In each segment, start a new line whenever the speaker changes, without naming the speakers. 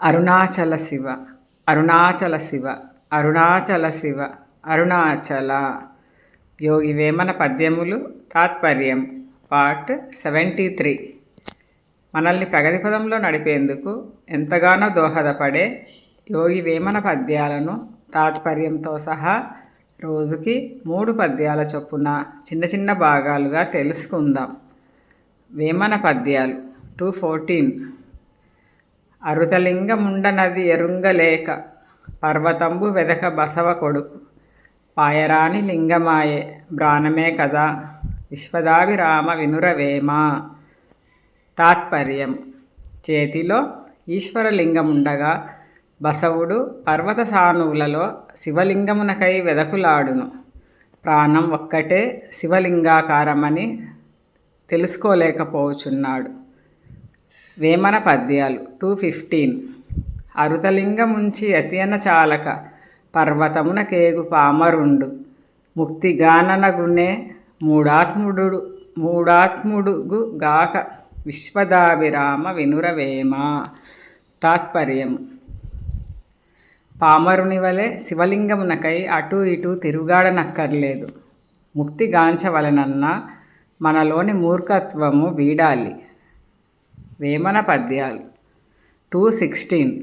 అరుణాచల శివ అరుణాచల శివ అరుణాచల శివ అరుణాచల. యోగి వేమన పద్యములు తాత్పర్యం part seventy three. మనల్ని ప్రగతి పదంలో నడిపేందుకు ఎంతగానో దోహదపడే యోగి వేమన పద్యాలను తాత్పర్యంతో సహా రోజుకి మూడు పద్యాల చొప్పున చిన్న చిన్న భాగాలుగా తెలుసుకుందాం. వేమన పద్యాలు టూ ఫోర్టీన్. అరుతలింగముండనది ఎరుంగలేక పర్వతంబు వెదక బసవ కొడుకు. పాయరాని లింగమాయే బ్రాణమే కదా. విశ్వదాభిరామ వినురవేమ. తాత్పర్యం. చేతిలో ఈశ్వరలింగముండగా బసవుడు పర్వత సానువులలో శివలింగమునకై వెదకులాడును. ప్రాణం ఒక్కటే శివలింగాకారమని తెలుసుకోలేకపోవచున్నాడు వేమన పద్యాలు. టూ ఫిఫ్టీన్ అరుతలింగముంచి అతియన చాలక పర్వతమున కేగు పామరుండు. ముక్తిగాననగునే మూడాత్ముడు మూడాత్ముడుగు గాక విశ్వదాభిరామ వినురవేమ. తాత్పర్యం పామరుని వలె శివలింగమునకై అటు ఇటు తిరుగాడనక్కర్లేదు. ముక్తిగాంచవలనన్నా మనలోని మూర్ఖత్వము వీడాలి. వేమన పద్యాలు. Two sixteen.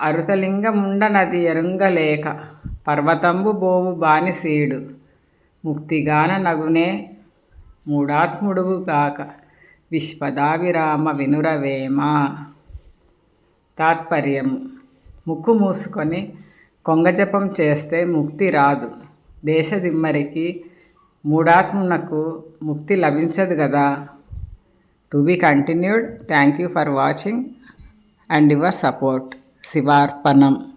అరుతలింగముండనది ఎరుంగలేక పర్వతంబు బోవు బానిసీడు. ముక్తిగాన నగునే మూడాత్ముడుగు గాక విశ్వదాభిరామ వినురవేమ. తాత్పర్యము. ముక్కు మూసుకొని కొంగజపం చేస్తే ముక్తి రాదు. దేశదిమ్మరికి మూడాత్మునకు ముక్తి లభించదు కదా To be continued. Thank you for watching and your support. Sivarpanam.